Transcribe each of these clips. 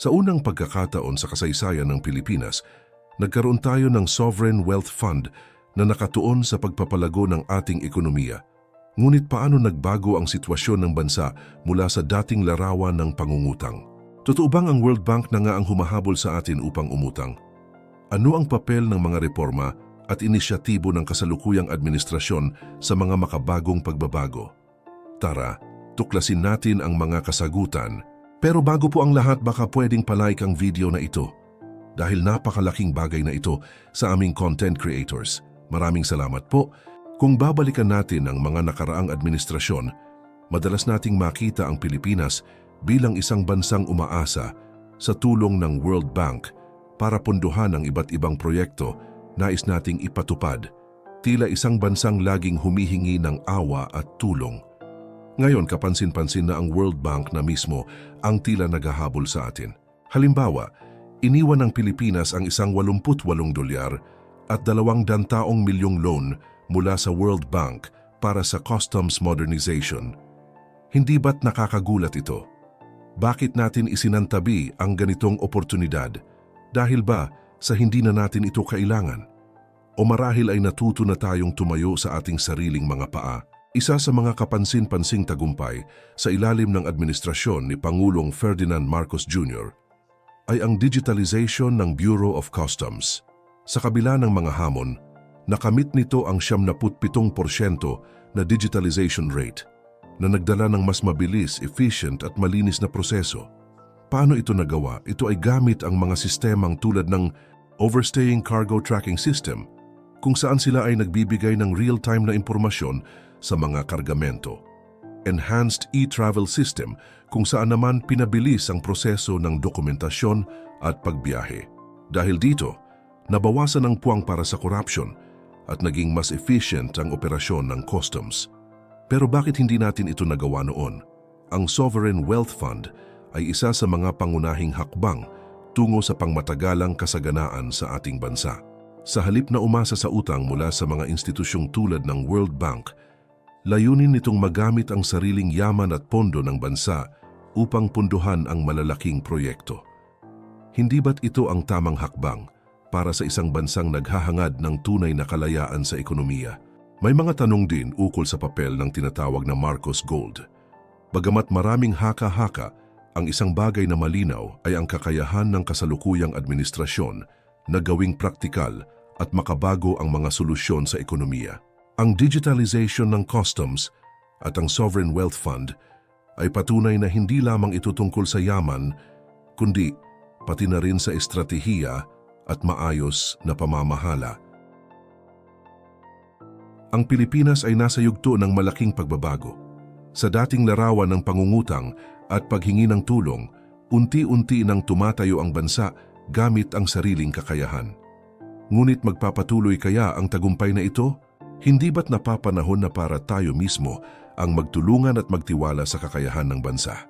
Sa unang pagkakataon sa kasaysayan ng Pilipinas, nagkaroon tayo ng Sovereign Wealth Fund na nakatuon sa pagpapalago ng ating ekonomiya. Ngunit paano nagbago ang sitwasyon ng bansa mula sa dating larawan ng pangungutang? Totoo bang ang World Bank na nga ang humahabol sa atin upang umutang? Ano ang papel ng mga reforma at inisyatibo ng kasalukuyang administrasyon sa mga makabagong pagbabago? Tara, tuklasin natin ang mga kasagutan. Pero bago po ang lahat baka pwedeng palike ang video na ito dahil napakalaking bagay na ito sa aming content creators. Maraming salamat po. Kung babalikan natin ang mga nakaraang administrasyon, madalas nating makita ang Pilipinas bilang isang bansang umaasa sa tulong ng World Bank para punduhan ang iba't ibang proyekto nais nating ipatupad, tila isang bansang laging humihingi ng awa at tulong. Ngayon kapansin-pansin na ang World Bank na mismo ang tila naghahabol sa atin. Halimbawa, iniwan ng Pilipinas ang isang 88 dolyar at dalawang dantaong milyong loan mula sa World Bank para sa customs modernization. Hindi ba't nakakagulat ito? Bakit natin isinantabi ang ganitong oportunidad? Dahil ba sa hindi na natin ito kailangan? O marahil ay natuto na tayong tumayo sa ating sariling mga paa? Isa sa mga kapansin-pansing tagumpay sa ilalim ng administrasyon ni Pangulong Ferdinand Marcos Jr. ay ang digitalization ng Bureau of Customs. Sa kabila ng mga hamon, nakamit nito ang 77% na digitalization rate na nagdala ng mas mabilis, efficient at malinis na proseso. Paano ito nagawa? Ito ay gamit ang mga sistemang tulad ng Overstaying Cargo Tracking System kung saan sila ay nagbibigay ng real-time na impormasyon sa mga kargamento. Enhanced e-travel system kung saan naman pinabilis ang proseso ng dokumentasyon at pagbiyahe. Dahil dito, nabawasan ang puwang para sa corruption at naging mas efficient ang operasyon ng customs. Pero bakit hindi natin ito nagawa noon? Ang Sovereign Wealth Fund ay isa sa mga pangunahing hakbang tungo sa pangmatagalang kasaganaan sa ating bansa. Sa halip na umasa sa utang mula sa mga institusyong tulad ng World Bank, layunin nitong magamit ang sariling yaman at pondo ng bansa upang punduhan ang malalaking proyekto. Hindi ba't ito ang tamang hakbang para sa isang bansang naghahangad ng tunay na kalayaan sa ekonomiya? May mga tanong din ukol sa papel ng tinatawag na Marcos Gold. Bagamat maraming haka-haka, ang isang bagay na malinaw ay ang kakayahan ng kasalukuyang administrasyon na gawing praktikal at makabago ang mga solusyon sa ekonomiya. Ang digitalization ng customs at ang Sovereign Wealth Fund ay patunay na hindi lamang ito tungkol sa yaman, kundi pati na rin sa estratehiya at maayos na pamamahala. Ang Pilipinas ay nasa yugto ng malaking pagbabago. Sa dating larawan ng pangungutang at paghingi ng tulong, unti-unti nang tumatayo ang bansa gamit ang sariling kakayahan. Ngunit magpapatuloy kaya ang tagumpay na ito? Hindi ba't napapanahon na para tayo mismo ang magtulungan at magtiwala sa kakayahan ng bansa?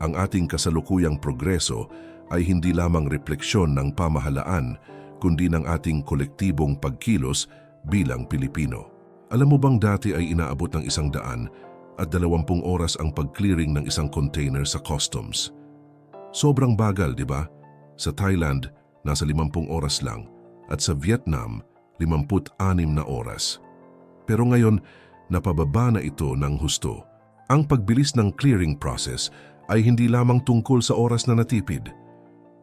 Ang ating kasalukuyang progreso ay hindi lamang refleksyon ng pamahalaan, kundi ng ating kolektibong pagkilos bilang Pilipino. Alam mo bang dati ay inaabot ng isang daan at dalawampung oras ang pag-clearing ng isang container sa customs? Sobrang bagal, di ba? Sa Thailand, nasa 50 oras lang at sa Vietnam, 56 na oras. Pero ngayon, napababa na ito ng husto. Ang pagbilis ng clearing process ay hindi lamang tungkol sa oras na natipid.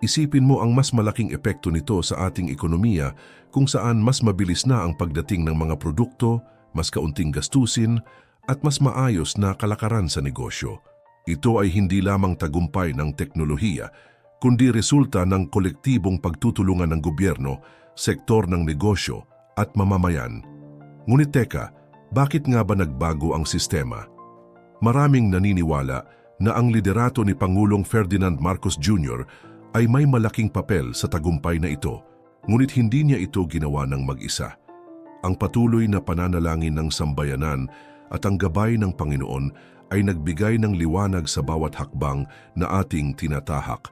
Isipin mo ang mas malaking epekto nito sa ating ekonomiya kung saan mas mabilis na ang pagdating ng mga produkto, mas kaunting gastusin, at mas maayos na kalakaran sa negosyo. Ito ay hindi lamang tagumpay ng teknolohiya, kundi resulta ng kolektibong pagtutulungan ng gobyerno, sektor ng negosyo at mamamayan. Ngunit teka, bakit nga ba nagbago ang sistema? Maraming naniniwala na ang liderato ni Pangulong Ferdinand Marcos Jr. ay may malaking papel sa tagumpay na ito, ngunit hindi niya ito ginawa ng mag-isa. Ang patuloy na pananalangin ng sambayanan at ang gabay ng Panginoon ay nagbigay ng liwanag sa bawat hakbang na ating tinatahak.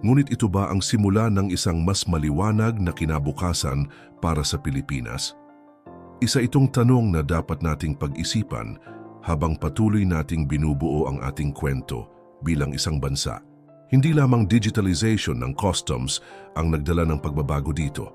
Ngunit ito ba ang simula ng isang mas maliwanag na kinabukasan para sa Pilipinas? Isa itong tanong na dapat nating pag-isipan habang patuloy nating binubuo ang ating kwento bilang isang bansa. Hindi lamang digitalization ng customs ang nagdala ng pagbabago dito.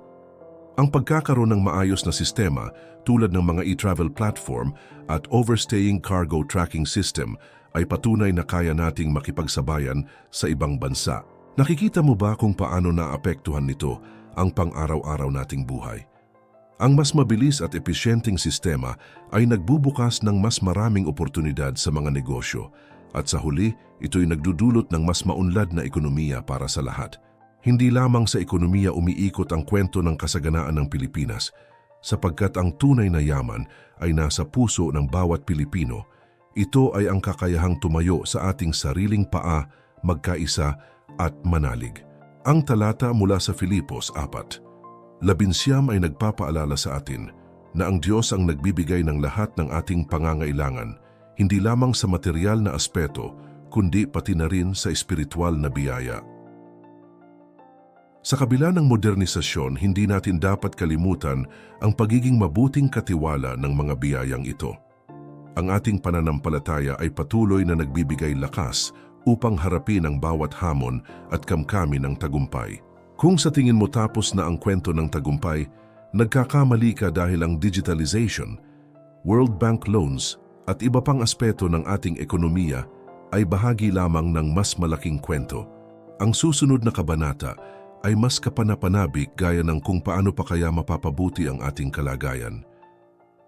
Ang pagkakaroon ng maayos na sistema tulad ng mga e-travel platform at overstaying cargo tracking system ay patunay na kaya nating makipagsabayan sa ibang bansa. Nakikita mo ba kung paano naapektuhan nito ang pang-araw-araw nating buhay? Ang mas mabilis at epesyenteng sistema ay nagbubukas ng mas maraming oportunidad sa mga negosyo at sa huli, ito'y nagdudulot ng mas maunlad na ekonomiya para sa lahat. Hindi lamang sa ekonomiya umiikot ang kwento ng kasaganaan ng Pilipinas, sapagkat ang tunay na yaman ay nasa puso ng bawat Pilipino. Ito ay ang kakayahang tumayo sa ating sariling paa, magkaisa at manalig. Ang talata mula sa Filipos 4. Labinsyam ay nagpapaalala sa atin na ang Diyos ang nagbibigay ng lahat ng ating pangangailangan, hindi lamang sa material na aspeto, kundi pati na rin sa espiritual na biyaya. Sa kabila ng modernisasyon, hindi natin dapat kalimutan ang pagiging mabuting katiwala ng mga biyayang ito. Ang ating pananampalataya ay patuloy na nagbibigay lakas upang harapin ang bawat hamon at kamkami ng tagumpay. Kung sa tingin mo tapos na ang kwento ng tagumpay, nagkakamali ka dahil ang digitalization, World Bank loans at iba pang aspeto ng ating ekonomiya ay bahagi lamang ng mas malaking kwento. Ang susunod na kabanata ay mas kapanapanabik gaya ng kung paano pa kaya mapapabuti ang ating kalagayan.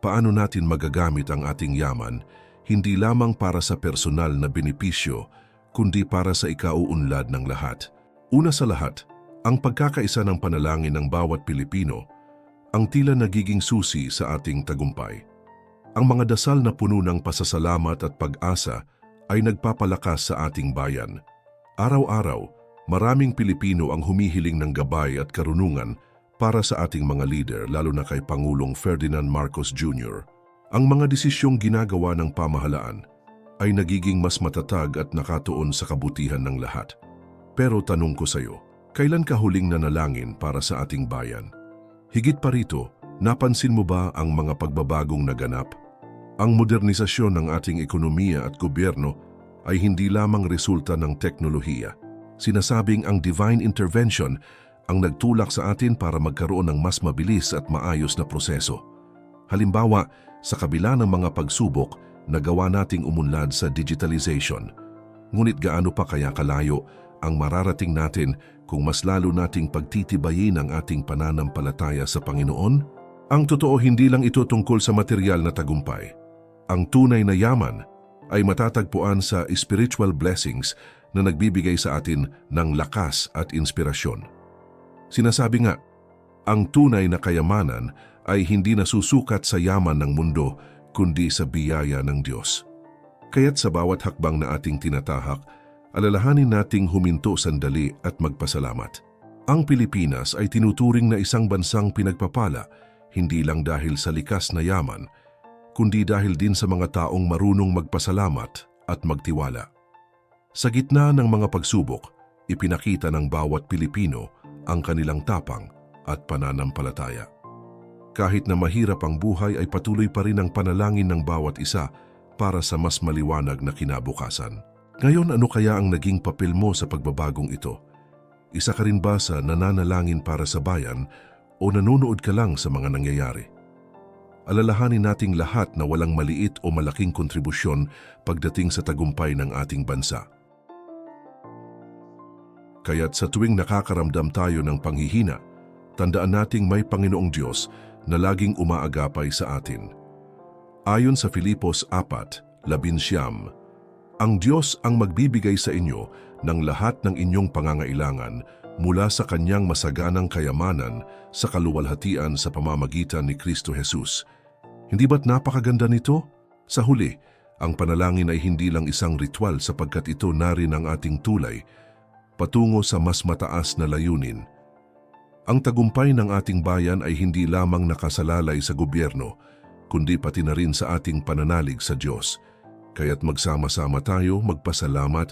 Paano natin magagamit ang ating yaman, hindi lamang para sa personal na benepisyo, kundi para sa ikauunlad ng lahat. Una sa lahat, ang pagkakaisa ng panalangin ng bawat Pilipino ang tila nagiging susi sa ating tagumpay. Ang mga dasal na puno ng pasasalamat at pag-asa ay nagpapalakas sa ating bayan. Araw-araw, maraming Pilipino ang humihiling ng gabay at karunungan para sa ating mga leader lalo na kay Pangulong Ferdinand Marcos Jr. Ang mga desisyong ginagawa ng pamahalaan ay nagiging mas matatag at nakatuon sa kabutihan ng lahat. Pero tanong ko sa iyo, Kailan ka huling nanalangin para sa ating bayan? Higit pa rito, napansin mo ba ang mga pagbabagong naganap? Ang modernisasyon ng ating ekonomiya at gobyerno ay hindi lamang resulta ng teknolohiya. Sinasabing ang divine intervention ang nagtulak sa atin para magkaroon ng mas mabilis at maayos na proseso. Halimbawa, sa kabila ng mga pagsubok, nagawa nating umunlad sa digitalization. Ngunit gaano pa kaya kalayo ang mararating natin kung mas lalo nating pagtitibayin ang ating pananampalataya sa Panginoon? Ang totoo hindi lang ito tungkol sa material na tagumpay. Ang tunay na yaman ay matatagpuan sa spiritual blessings na nagbibigay sa atin ng lakas at inspirasyon. Sinasabi nga, ang tunay na kayamanan ay hindi nasusukat sa yaman ng mundo kundi sa biyaya ng Diyos. Kaya't sa bawat hakbang na ating tinatahak, alalahanin nating huminto sandali at magpasalamat. Ang Pilipinas ay tinuturing na isang bansang pinagpapala hindi lang dahil sa likas na yaman, kundi dahil din sa mga taong marunong magpasalamat at magtiwala. Sa gitna ng mga pagsubok, ipinakita ng bawat Pilipino ang kanilang tapang at pananampalataya. Kahit na mahirap ang buhay ay patuloy pa rin ang panalangin ng bawat isa para sa mas maliwanag na kinabukasan. Ngayon ano kaya ang naging papel mo sa pagbabagong ito? Isa ka rin ba sa nananalangin para sa bayan o nanonood ka lang sa mga nangyayari? Alalahanin nating lahat na walang maliit o malaking kontribusyon pagdating sa tagumpay ng ating bansa. Kaya't sa tuwing nakakaramdam tayo ng panghihina, tandaan nating may Panginoong Diyos na laging umaagapay sa atin. Ayon sa Filipos 4, 11, ang Diyos ang magbibigay sa inyo ng lahat ng inyong pangangailangan mula sa kanyang masaganang kayamanan sa kaluwalhatian sa pamamagitan ni Kristo Jesus. Hindi ba't napakaganda nito? Sa huli, ang panalangin ay hindi lang isang ritual sapagkat ito na rin ang ating tulay patungo sa mas mataas na layunin. Ang tagumpay ng ating bayan ay hindi lamang nakasalalay sa gobyerno, kundi pati na rin sa ating pananalig sa Diyos. Kaya't magsama-sama tayo, magpasalamat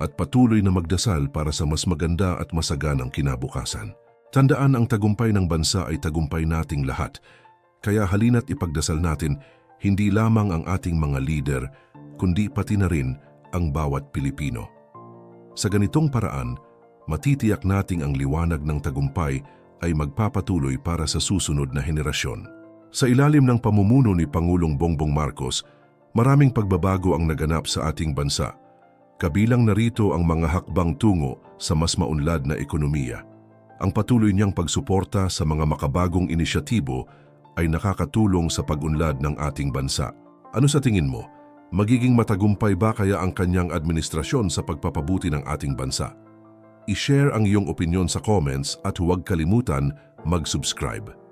at patuloy na magdasal para sa mas maganda at masaganang kinabukasan. Tandaan ang tagumpay ng bansa ay tagumpay nating lahat. Kaya halina't ipagdasal natin hindi lamang ang ating mga leader, kundi pati na rin ang bawat Pilipino. Sa ganitong paraan, matitiyak nating ang liwanag ng tagumpay ay magpapatuloy para sa susunod na henerasyon. Sa ilalim ng pamumuno ni Pangulong Bongbong Marcos, maraming pagbabago ang naganap sa ating bansa. Kabilang narito ang mga hakbang tungo sa mas maunlad na ekonomiya. Ang patuloy niyang pagsuporta sa mga makabagong inisyatibo ay nakakatulong sa pag-unlad ng ating bansa. Ano sa tingin mo? Magiging matagumpay ba kaya ang kanyang administrasyon sa pagpapabuti ng ating bansa? I-share ang iyong opinion sa comments at huwag kalimutan mag-subscribe.